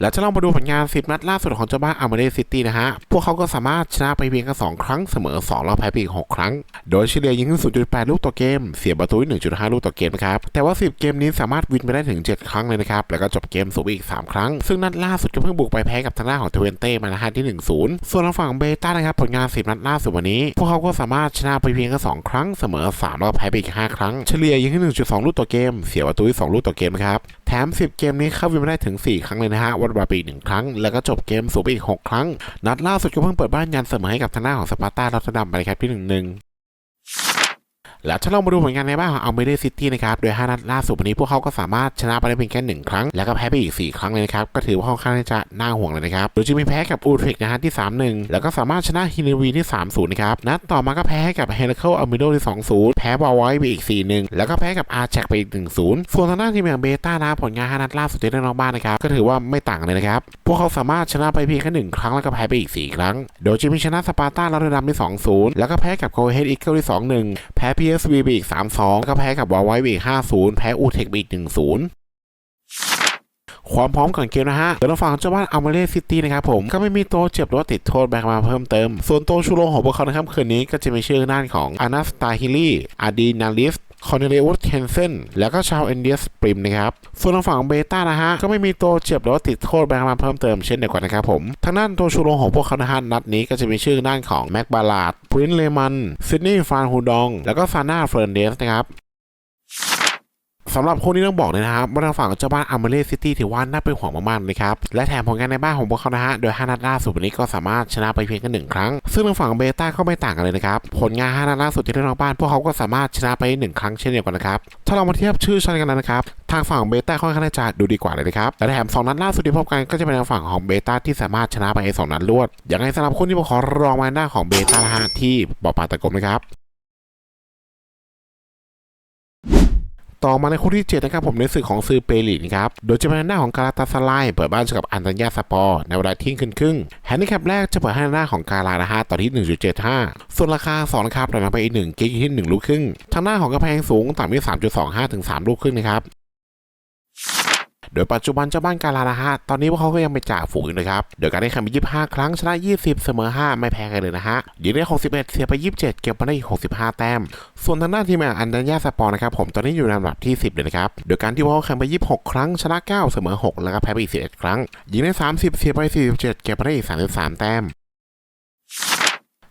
แล้วจะลองมาดูผลงาน 10 นัดล่าสุดของเจ้าบ้านอาร์เมเดซิตี้นะฮะ พวกเขาก็สามารถชนะไปเพียงแค่2ครั้งเสมอ 2 แล้วแพ้ไปอีก 6 ครั้ง โดยเฉลี่ยยิงขึ้น0.8 ลูกต่อเกม เสียประตูที่1.5 ลูกต่อเกมนะครับ แต่ว่า 10 เกมนี้สามารถวินไปได้ถึง 7 ครั้งเลยนะครับ แล้วก็จบเกมสูงไปอีก 3 ครั้ง ซึ่งนัดล่าสุดก็เพิ่งบุกไปแพ้กับทางด้านของเทเวนเต้มานะฮะที่ 1-0 ส่วนทางฝั่งเบต้านะครับผลงาน 10 นัดล่าสุดวันนี้ พวกเขาก็สามารถชนะไปเพียงแค่2ครั้งเสมอ 3 แล้วแพ้ไปอีก 5 ครั้ง เฉลี่ยยิงขึ้น1.2 ลูกต่อเกม เสียประตู2ลูกต่อเกมครับ แถม 10 เกมนี้เข้าวินมาได้ถึง 4 ครั้งเลยนะฮะนบาปีหนึ่งครั้ง แล้วก็จบเกมสูงไปอีก 6 ครั้ง นัดล่าสุดก็เพิ่งเปิดบ้านยันเสมอให้กับทางหน้าของสปาร์ตาลอตเตอร์ดัมไปครับที่หนึ่งหนึ่ง แล้วถ้าเรามาดูผลงานในบ้านของอัลเมเดซิตี้นะครับ โดย 5 นัดล่าสุดวันนี้พวกเขาก็สามารถชนะไปได้เพียงแค่ 1 ครั้ง แล้วก็แพ้ไปอีก 4 ครั้งเลยนะครับ ก็ถือว่าค่อนข้างจะน่าห่วงเลยนะครับ โดยจะมีแพ้กับอูทริกนะฮะที่ 3-1 แล้วก็สามารถชนะฮินเวีที่ 3-0 นะครับ นัดต่อมาก็แพ้กับเฮเลเคิลอัลเมโดที่ 2-0 แพ้บาไว้ไปอีก 4-1 แล้วก็แพ้กับอาร์แจ็คไปอีก 1-0 ส่วนทางด้านทีมอย่างเบต้านะผลงาน 5 นัดล่าสุดที่ได้นอกบ้านนะครับก็ถือว่าไม่ต่างเลยนะครับพวกเขาสามารถชนะไปเพียงแค่1ครั้งแล้วก็แพ้ไปอีก 4 ครั้ง โดยจะมีชนะสปาร์ตาลอตเตอร์ดัมที่2-0 แล้วก็แพ้กับโคเฮดอีเกิลที่2-1 แพ้พีเอ PSV ไปอีก 3-2แล้วก็แพ้กับวาไวไปอีก 5-0 แพ้อูเทคไปอีก 1-0ความพร้อมก่อนเกมนะฮะเดยทางฝั่งเจ้าบ้านอัลมาเลซิตี้นะครับผมก็ไม่มีตัวเจ็บหรือว่าติดโทษแบกมาเพิ่มเติม ส่วนตัวชูโรงของพวกเขาในค่ำคืนนี้ก็จะมีชื่อด้านของอานาสตาฮิลีอาดีนาลิส คอนเนเลอุสเทนเซนแล้วก็ชาวเอนเดียสปริมนะครับ ส่วนทางฝั่งเบต้านะฮะ ก็ไม่มีตัวเจ็บหรือว่าติดโทษแบงมาเพิ่มเติมเช่นเดียวกันนะครับผม ทางด้านตัวชูโรงของพวกเขานะฮะนัดนี้ก็จะมีชื่อด้านของแม็กบาลาดพรินเลมันซิดนีย์ฟานฮูดอง แล้วก็ซาน่าเฟรนเดสนะครับ สำหรับคนที่ต้องบอกเลยนะครับว่าทางฝั่งเจ้าบ้านอัมเบเลซิตี้ถือว่าน่าเป็นห่วงมากๆนะครับ และแถมผลงานในบ้านของพวกเขานะฮะ โดย5นัดล่าสุดวันนี้ก็สามารถชนะไปเพียงแค่หนึ่งครั้ง ซึ่งทางฝั่งเบต้าก็ไม่ต่างกันเลยนะครับ ผลงาน5นัดล่าสุดที่เล่นนอกบ้าน พวกเขาก็สามารถชนะไปหนึ่งครั้งเช่นเดียวกันนะครับ ถ้าเรามาเทียบชื่อชั้นกันนะครับ ทางฝั่งเบต้าค่อนข้างจะดูดีกว่าเลยนะครับ และแถม2นัดล่าสุดที่พบกันก็จะเป็นทางฝั่งของเบต้าที่สามารถชนะไปสองนัดรวดอย่างไรสำหรับคนที่มาขอรองมาหน้าของเบต้าที่บอกปาตะกมนะครับ ต่อมาในคู่ที่ 7 นะครับผมในสื่อของซือเปรินครับ โดยจะเป็นหน้าของกาลาตาสไลเปิดบ้านเจอกับอันตัญญาสปอร์ในเวลาที่ยงคืนครึ่งแฮนดิแคปแรกจะเปิดให้หน้าของกาลานะฮะต่อที่ 1.75 ส่วนราคา2นะครับเรานำไปอีก1กิกที่ 1 ลูกครึ่ง ทางหน้าของกระแพงสูงต่ำที่3.25 ถึง 3 ลูกครึ่งนะครับ โดยปัจจุบันเจ้าบ้านกาลานะฮะตอนนี้พวกเขาก็ยังเป็นจ่าฝูงอยู่นะครับโดยการได้แข่งไป25ครั้งชนะ20เสมอ5ไม่แพ้กันเลยนะฮะยิงได้61เสียไป27เก็บมาได้อีก65แต้ม ส่วนทางด้านทีมอันดันยาสปอร์นะครับผมตอนนี้อยู่ในลำดับที่10เลยนะครับโดยการที่พวกเขาแข่งไป26ครั้งชนะ9เสมอ6แล้วก็แพ้ไปอีก11ครั้งยิงได้30เสียไป47เก็บมาได้อีก33แต้ม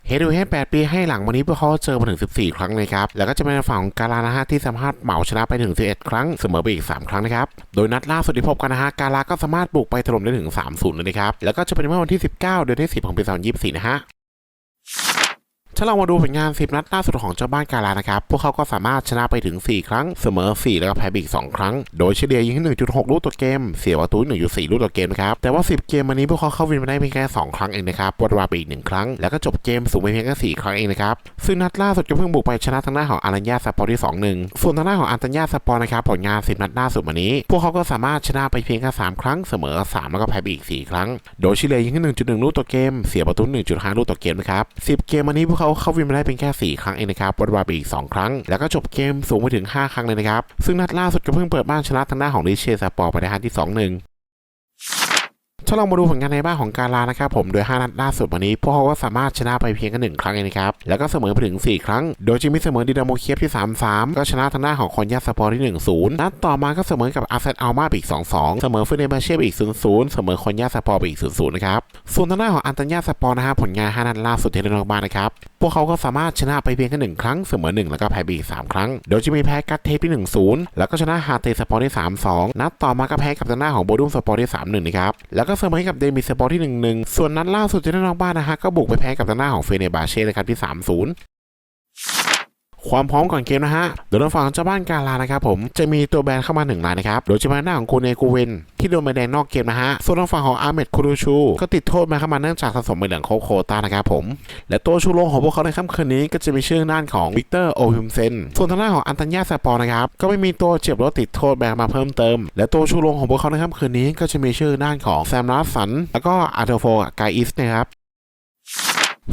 เฮดูเฮด8ปีให้หลังวันนี้พวกเขาเจอมาถึง 14 ครั้งเลยครับ แล้วก็จะเป็นฝั่งของกาลานะฮะที่สามารถเหมาชนะไปถึง 11 ครั้ง เสมอไปอีก 3 ครั้งนะครับ โดยนัดล่าสุดที่พบกันนะฮะกาลาก็สามารถบุกไปถล่มได้ถึง 3-0เลยนะครับ แล้วก็จะเป็นเมื่อวันที่ 19 เดือนที่ 10 ของปี 2024 นะฮะ ถ้าเรามาดูผลงาน 10 นัดล่าสุดของเจ้าบ้านกาลานะครับ พวกเขาก็สามารถชนะไปถึง 4 ครั้ง เสมอ 4 แล้วก็แพ้ไปอีก 2 ครั้ง โดยเฉลี่ยยิงที่1.6 ลูกต่อเกม เสียประตู 1.4 ลูกต่อเกมนะครับ แต่ว่า 10 เกมวันนี้พวกเขาเข้าวินมาได้เพียงแค่ 2 ครั้งเองนะครับวดวาไปอีก 1 ครั้ง แล้วก็จบเกมสูงไปเพียงแค่4ครั้งเองนะครับ ซึ่งนัดล่าสุดก็เพิ่งบุกไปชนะทางหน้าของอารัญญาสปอร์ที่2-1 ส่วนทางหน้าของอันตัญญาสปอร์นะครับผลงาน 10 นัดล่าสุดวันนี้ พวกเขาก็สามารถชนะไปเพียงแค่3ครั้ง เสมอ 3 แล้วก็แพ้ไปอีก 4 ครั้ง โดยเฉลี่ยยิง 1.1 ลูกต่อเกม เสียประตู 1.5 ลูกต่อเกมนะครับ10 เกมวันนี้พวกเขาเข้าวินมาได้เป็นแค่ 4 ครั้งเองนะครับวัดวาไปอีก 2 ครั้ง แล้วก็จบเกมสูงไปถึง 5 ครั้งเลยนะครับ ซึ่งนัดล่าสุดก็เพิ่งเปิดบ้านชนะทางด้านของดิเชสปอร์ไปได้ฮันที่ 2-1 ถ้าเรามาดูผลงานในบ้านของกาลานะครับผมโดย 5 นัดล่าสุดวันนี้ พวกเขาก็สามารถชนะไปเพียงแค่หนึ่งครั้งเองนะครับ แล้วก็เสมอไปถึง 4 ครั้ง โดยจะมีเสมอดินาโมเคียฟที่ 3-3 ก็ชนะทางหน้าของคอนยาสปอร์ที่ 1-0 นัดต่อมาก็เสมอกับอาเซตอัลมาอีก 2-2 เสมอฟิเนบาเช่ไปอีก 0-0 เสมอคอนยาสปอร์อีก 0-0 นะครับ ส่วนทางหน้าของอันตัญญาสปอร์นะฮะผลงาน 5 นัดล่าสุดที่เล่นนอกบ้านนะครับพวกเขาก็สามารถชนะไปเพียงแค่หนึ่งครั้งเสมอ1แล้วก็แพ้ไปอีก3ครั้ง โดยจะมีแพ้กัตเทปที่1-0แล้วก็ชนะฮาเตสปอร์ที่3-2นัดต่อมาก็แพ้กับทางหน้าของโบดุมสปอร์ที่3-1นะครับแล้วก็เสมอให้กับเดมิสปอร์ที่1-1 ส่วนนัดล่าสุดที่ได้นอกบ้านนะฮะก็บุกไปแพ้กับทางหน้าของเฟเนบาเช่นะครับที่ 3-0 ความพร้อมก่อนเกมนะฮะโดยทางฝั่งเจ้าบ้านกาลานะครับผมจะมีตัวแบนเข้ามาหนึ่งรายนะครับโดยจะเป็นหน้าของคูเนกูเวนที่โดนใบแดงนอกเกมนะฮะส่วนทางฝั่งของอาร์เมดคูรูชู ก็ติดโทษมาเข้ามาเนื่องจากสะสมใบเหลืองโคโคตานะครับผมและตัวชูโรงของพวกเขาในค่ำคืนนี้ก็จะมีชื่อด้านของวิกเตอร์โอฮิมเซนส่วนทางด้านของอันตัญญาสปอร์นะครับก็ไม่มีตัวเจ็บรือติดโทษแบนมาเพิ่มเติม และตัวชูโรงของพวกเขาในค่ำคืนนี้ก็จะมีชื่อด้านของแซมรัสสันแล้วก็อาร์เทโฟกาอิสนะครับ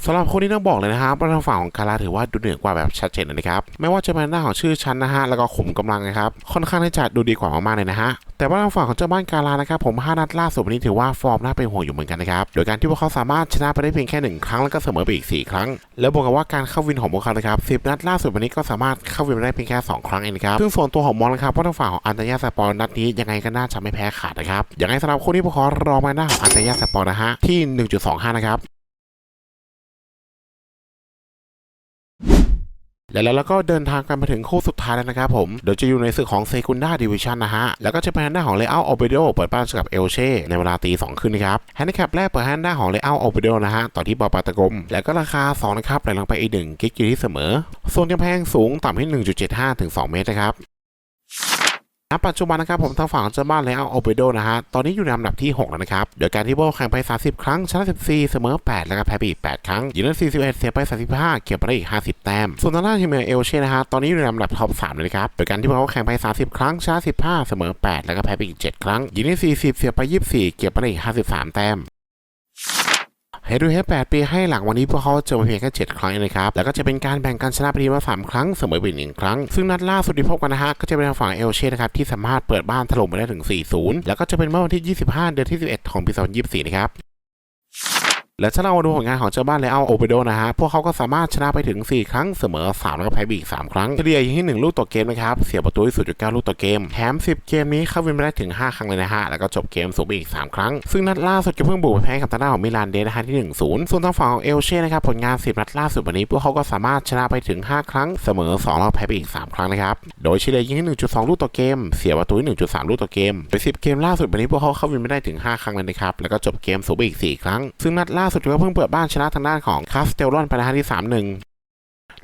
สำหรับคนที่ต้องบอกเลยนะครับว่าทางฝั่งของกาลาถือว่าดูเหนือกว่าแบบชัดเจนเลยนะครับไม่ว่าจะเป็นหน้าของชื่อชั้นนะฮะแล้วก็ขุมกำลังนะครับค่อนข้างที่จะดูดีกว่ามากๆเลยนะฮะแต่ว่าทางฝั่งของเจ้าบ้านกาลานะครับผม5นัดล่าสุดวันนี้ถือว่าฟอร์มน่าเป็นห่วงอยู่เหมือนกันนะครับโดยการที่พวกเขาสามารถชนะไปได้เพียงแค่หนึ่งครั้งแล้วก็เสมอไปอีก 4 ครั้ง แล้วบวกกับว่าการเข้าวินของพวกเขานะครับ10 นัดล่าสุดวันนี้ก็สามารถเข้าวินได้เพียงแค่ 2 ครั้งเองครับซึ่งส่วนตัวของมองนะครับว่าทางฝั่งของอันตยาสปอร์นัดนี้ยังไงก็น่าจะไม่แพ้ขาดนะครับอย่างไรสำหรับคนที่พวกเขารอมาหน้าของอันตยาสปอร์นะฮะที่ 1.25 นะครับ และแล้วเราก็เดินทางกันมาถึงคู่สุดท้ายแล้วนะครับผมเดี๋ยวจะอยู่ในศึกของเซคุนด้าดิวิชันนะฮะ แล้วก็จะเป็นหน้าของเลอัลโอเบโดเปิดบ้านกับเอลเช่ในเวลาตี2ขึ้นนะครับแฮนดิแคปแรกเปิดหน้าของเลอัลโอเบโดนะฮะต่อที่บอปาตะกรมแล้วก็ราคา2นะครับไหลลงไปอีกหนึ่งกิกอยู่ที่เสมอ ส่วนกำแพงสูงต่ำที่1.75 ถึง 2 เมตรนะครับ ณปัจจุบันนะครับผมทางฝั่งเจ้าบ้านเลอัลโอเปโดนะฮะตอนนี้อยู่ในลำดับที่ 6 แล้วนะครับ โดยการที่โบแข่งไป 30 ครั้งชนะ14 เสมอ 8 แล้วก็แพ้ไปอีก 8 ครั้งยิงได้41 เสียไป 35 เก็บไปได้อีก 50 แต้ม ส่วนทางด้านทีมเอลเช่นะฮะตอนนี้อยู่ในลำดับท็อป 3 เลยนะครับ โดยการที่พวกเขาแข่งไป 30 ครั้งชนะ15 เสมอ 8 แล้วก็แพ้ไปอีก 7 ครั้งยิงได้40 เสียไป 24 เก็บไปได้อีก 53 แต้ม ให้ดูแค่8ปีให้หลังวันนี้พวกเขาเจอมาเพียงแค่7ครั้งเองนะครับ แล้วก็จะเป็นการแบ่งการชนะไปทีมา3ครั้งเสมอไปหนึ่งครั้ง ซึ่งนัดล่าสุดที่พบกันนะฮะก็จะเป็นทางฝั่งเอลเช่นะครับที่สามารถเปิดบ้านถล่มไปได้ถึง 4-0 แล้วก็จะเป็นเมื่อวันที่ 25 เดือนที่ 11 ของปี 2024 นะครับ และถ้าเรามาดูผลงานของเจ้าบ้านเลเอัลโอเปโดนะฮะ พวกเขาก็สามารถชนะไปถึง 4 ครั้งเสมอ 3 แล้วก็แพ้อีก 3 ครั้ง เฉลี่ยยิงที่ 1 ลูกต่อเกมนะครับ เสียประตูที่0.9 ลูกต่อเกม แถม 10 เกมนี้เข้าวินไปได้ถึง 5 ครั้งเลยนะฮะ แล้วก็จบเกมสูงไปอีก 3 ครั้ง ซึ่งนัดล่าสุดก็เพิ่งบุกไปแพ้กับทางด้านของมิลานเดสนะฮะที่ 1-0 ส่วนทางฝั่งของเอลเช่นะครับผลงาน 10 นัดล่าสุดวันนี้ พวกเขาก็สามารถชนะไปถึง 5 ครั้งเสมอ 2 แล้วแพ้ไปอีก 3 ครั้งนะครับ โดยเฉลี่ยยิงที่1.2 ลูกต่อเกม เสียประตูที่1.3 ลูกต่อเกมโดย10 เกมล่าสุดวันนี้พวกเขาเข้าวินไม่ได้ถึง 5 ครั้งเลยนะครับแล้วก็จบเกมสูงไปอีก 4 ครั้งซึ่งนัดล่าาสุดก็เพิ่งเปิดบ้านชนะทางด้านของคาสเตลรอนไปนะฮะที่3-1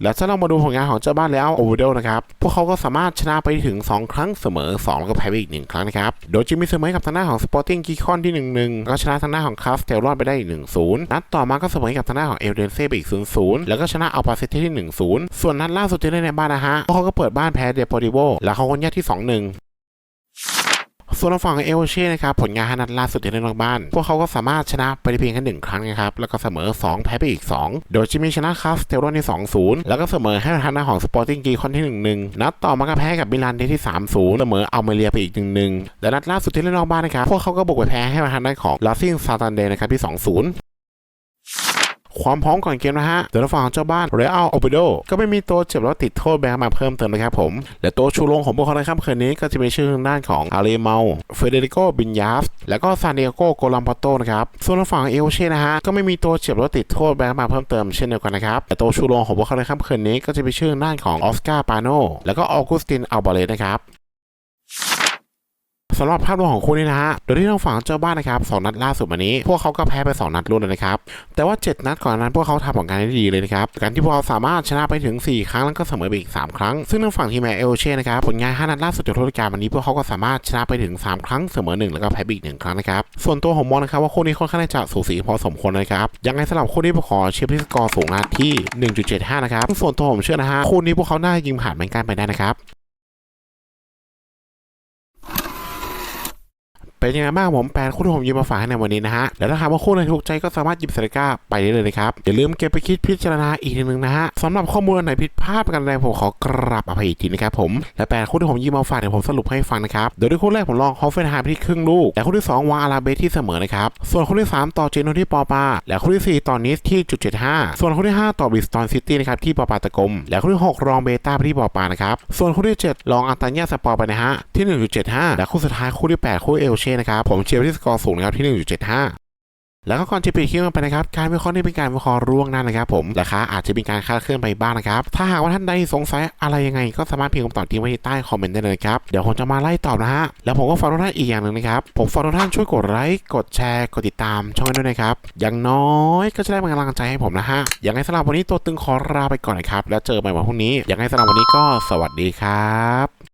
แล้วถ้าเรามาดูผลงานของเจ้าบ้านแล้วโอเวอร์เดลนะครับ พวกเขาก็สามารถชนะไปถึง 2 ครั้งเสมอ 2 แล้วก็แพ้ไปอีก 1 ครั้งนะครับ โดยจะมีเสมอกับทางด้านของสปอร์ติ้งกิคอนที่ 1-1 ก็ชนะทางด้านของคาสเตลรอนไปได้อีก1-0 นัดต่อมาก็เสมอกับทางด้านของเอลเดนเซ่ไปอีก 0-0 แล้วก็ชนะอัลปาเซตที่ 1-0 ส่วนนัดล่าสุดที่เล่นในบ้านนะฮะพวกเขาก็เปิดบ้านแพ้เดปอริโวแล้วเขาก็แยกที่ 2-1 ส่วนทางฝั่งเอลเช่นะครับผลงานห้านัดล่าสุดที่เล่นนอกบ้าน พวกเขาก็สามารถชนะไปได้เพียงแค่หนึ่งครั้งนะครับแล้วก็เสมอ 2 แพ้ไปอีก 2 โดยจะมีชนะคาสเตลรอนที่ 2-0 แล้วก็เสมอให้ทางด้านของสปอร์ติ้งกีคอนที่1-1นัดต่อมาก็แพ้กับมิลานเดที่ 3-0 เสมออัลเมเรียไปอีก 1-1และนัดล่าสุดที่เล่นนอกบ้านนะครับพวกเขาก็บุกไปแพ้ให้ทางด้านของลาซิงซาตันเดนะครับที่ 2-0 ความพร้อมก่อนเกมนะฮะเดี๋ยวเราฝั่งเจ้าบ้านเรอัลโอเปโดก็ไม่มีตัวเจ็บแล้วติดโทษแบงค์มาเพิ่มเติมนะครับผม และตัวชูโรงของพวกเขาในค่ำคืนนี้ก็จะมีชื่อทางด้านของอารีเมาเฟเดริโกบินยาสแล้วก็ซานดิเอโกโกลัมปโตนะครับ ส่วนทางฝั่งเอลเช่นะฮะก็ไม่มีตัวเจ็บแล้วติดโทษแบงค์มาเพิ่มเติมเช่นเดียวกันนะครับแต่ตัวชูโรงของพวกเขาในค่ำคืนนี้ก็จะมีชื่อทางด้านของออสการ์ปาโนแล้วก็ออกุสตินอัลบาเลสนะครับ สำหรับภาพรวมของคู่นี้นะฮะ โดยที่ทางฝั่งเจ้าบ้านนะครับสองนัดล่าสุดวันนี้ พวกเขาก็แพ้ไป2นัดรวดเลยนะครับ แต่ว่า 7 นัดก่อนนั้นพวกเขาทำผลงานได้ดีเลยนะครับ การที่พวกเขาสามารถชนะไปถึง 4 ครั้งแล้วก็เสมอไปอีก 3 ครั้ง ซึ่งทางฝั่งทีมเอลเช่นะครับผลงาน5นัดล่าสุดจากฤดูกาลวันนี้พวกเขาก็สามารถชนะไปถึง 3 ครั้งเสมอ 1 แล้วก็แพ้ไปอีก 1 ครั้งนะครับ ส่วนตัวผมมองนะครับว่าคู่นี้ค่อนข้างจะสูสีพอสมควรนะครับ ยังไงสำหรับคู่นี้ผมขอเชียร์ที่สกอร์สูงนะที่ 1.75 นะครับ ส่วนตัวผมเชื่อนะฮะคู่นี้พวกเขาน่ายิงผ่านเหมือนกันไปได้นะครับ เป็นยังไงบ้างผมแปลคู่ที่ผมยิบมาฝากในวันนี้นะฮะ แล้วถ้าหากว่าคู่ไหนถูกใจก็สามารถหยิบสติกเกอร์ไปได้เลยนะครับ อย่าลืมเก็บไปคิดพิจารณาอีกทีหนึ่งนะฮะสำหรับข้อมูลอันไหนผิดพลาดประกันใดผมขอกราบอภัยอีกทีนะครับผม และแปลคู่ที่ผมยิบมาฝากเดี๋ยวผมสรุปให้ฟังนะครับ โดยที่คู่แรกผมลองฮอฟเฟนไฮม์ไปที่ครึ่งลูก และคู่ที่สองวางอาราเบสที่เสมอนะครับ ส่วนคู่ที่สามต่อเจโนที่ปอปา และคู่ที่สี่ต่อนิสที่จุดเจ็ดห้าส่วนคู่ที่ห้าต่อบิสตอนซิตี้นะครับที่ปอปาตะกม และคู่ที่หกรองเบต้าที่ปอปานะครับ ส่วนคู่ที่เจ็ดลองอัลตานียสปอร์ไปนะฮะที่ 1.75 และคู่สุดท้ายคู่ที่แปดคู่เอลเชนะครับผมเชียร์ไปที่สกอร์สูงนะครับที่ 1.75 แล้วก็ก่อนจะปิดคลิปกันไปนะครับการวิเคราะห์นี่เป็นการวิเคราะห์ร่วงหน้านะครับผมราคาอาจจะมีการคาดเคลื่อนไปบ้างนะครับถ้าหากว่าท่านใดสงสัยอะไรยังไง ก็สามารถพิมพ์คำตอบทิ้งไว้ที่ใต้คอมเมนต์ได้เลยครับเดี๋ยวผมจะมาไล่ตอบนะฮะแล้วผมก็ฝากทุกท่านอีกอย่างหนึ่งนะครับผมฝากทุกท่านช่วยกดไลค์กดแชร์กดติดตามช่องด้วยนะครับอย่างน้อยก็จะได้เป็นกำลังใจให้ผมนะฮะอย่างไรสำหรับวันนี้ตัวตึงขอลาไปก่อนนะครับแล้วเจอกันใหม่วันพรุ่งนี้อย่างไรสำหรับวันนี้ก็สวัสดีครับ